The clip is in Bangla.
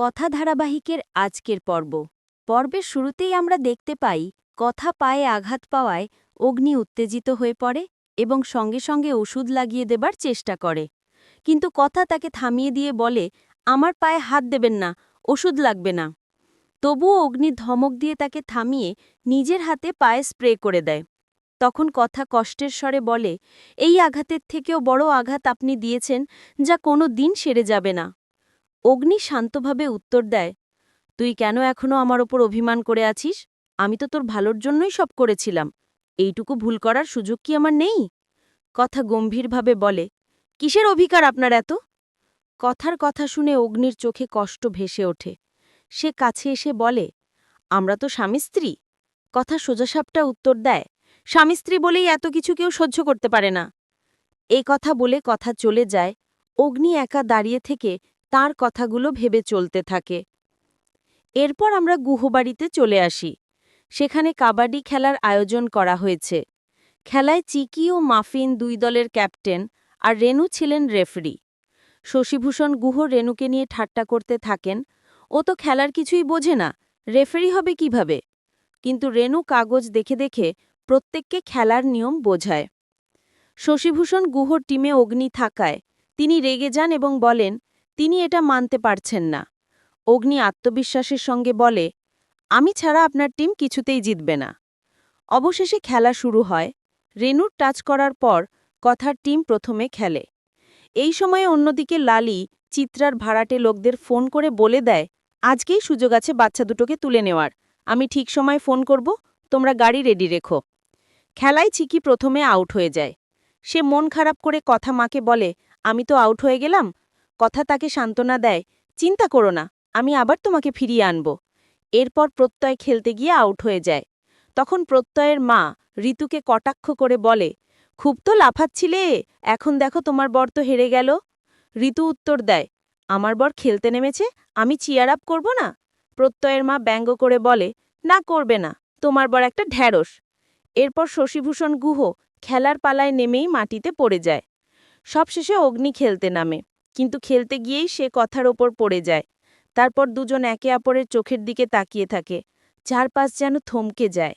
কথা ধারাবাহিকের আজকের পর্ব। পর্বের শুরুতেই আমরা দেখতে পাই, কথা পায়ে আঘাত পাওয়ায় অগ্নি উত্তেজিত হয়ে পড়ে এবং সঙ্গে সঙ্গে ওষুধ লাগিয়ে দেবার চেষ্টা করে। কিন্তু কথা তাকে থামিয়ে দিয়ে বলে, আমার পায়ে হাত দেবেন না, ওষুধ লাগবে না। তবুও অগ্নি ধমক দিয়ে তাকে থামিয়ে নিজের হাতে পায়ে স্প্রে করে দেয়। তখন কথা কষ্টের স্বরে বলে, এই আঘাতের থেকেও বড় আঘাত আপনি দিয়েছেন, যা কোনো দিন সেরে যাবে না। অগ্নি শান্তভাবে উত্তর দেয়, তুই কেন এখনও আমার ওপর অভিমান করে আছিস? আমি তো তোর ভালোর জন্যই সব করেছিলাম। এইটুকু ভুল করার সুযোগ কি আমার নেই? কথা গম্ভীরভাবে বলে, কিসের অধিকার আপনার এত? কথার কথা শুনে অগ্নির চোখে কষ্ট ভেসে ওঠে। সে কাছে এসে বলে, আমরা তো স্বামী স্ত্রী। কথা সোজাসাপটা উত্তর দেয়, স্বামী স্ত্রী বলেই এত কিছু কেউ সহ্য করতে পারে না। এই কথা বলে কথা চলে যায়। অগ্নি একা দাঁড়িয়ে থেকে তার কথাগুলো ভেবে চলতে থাকে। এরপর আমরা গুহবাড়িতে চলে আসি। সেখানে কাবাডি খেলার আয়োজন করা হয়েছে। খেলায় চিকি ও মাফিন দুই দলের ক্যাপ্টেন আর রেনু ছিলেন রেফারি। শশীভূষণ গুহ রেনুকে নিয়ে ঠাট্টা করতে থাকেন। ও তো খেলার কিছুই বোঝে না। রেফারি হবে কীভাবে? কিন্তু রেনু কাগজ দেখে দেখে প্রত্যেককে খেলার নিয়ম বোঝায়। শশীভূষণ গুহর টিমে অগ্নি থাকায় তিনি রেগে যান এবং বলেন তিনি এটা মানতে পারছেন না। অগ্নি আত্মবিশ্বাসের সঙ্গে বলে, আমি ছাড়া আপনার টিম কিছুতেই জিতবে না। অবশেষে খেলা শুরু হয়। রেনুর টাচ করার পর কথার টিম প্রথমে খেলে। এই সময়ে অন্যদিকে লালি চিত্রার ভাড়াটে লোকদের ফোন করে বলে দেয়, আজকেই সুযোগ আছে বাচ্চা দুটোকে তুলে নেওয়ার। আমি ঠিক সময় ফোন করব, তোমরা গাড়ি রেডি রেখো। খেলায় চিকি প্রথমে আউট হয়ে যায়। সে মন খারাপ করে কথা মাকে বলে, আমি তো আউট হয়ে গেলাম কথা তাকে সান্ত্বনা দেয়, চিন্তা করো না, আমি আবার তোমাকে ফিরিয়ে আনব। এরপর প্রত্যয় খেলতে গিয়ে আউট হয়ে যায়। তখন প্রত্যয়ের মা ঋতুকে কটাক্ষ করে বলে, খুব তো লাফাচ্ছিলে, এখন দেখো তোমার বর তো হেরে গেল। ঋতু উত্তর দেয়, আমার বর খেলতে নেমেছে, আমি চিয়ার আপ করব না? প্রত্যয়ের মা ব্যঙ্গ করে বলে, না করবে না, তোমার বর একটা ঢ্যাঁড়স। এরপর শশীভূষণ গুহ খেলার পালায় নেমেই মাটিতে পড়ে যায়। সবশেষে অগ্নি খেলতে নামে। কিন্তু খেলতে গিয়েই সে কথার ওপর পড়ে যায়। তারপর দুজন একে অপরের চোখের দিকে তাকিয়ে থাকে। চারপাশ যেন থমকে যায়।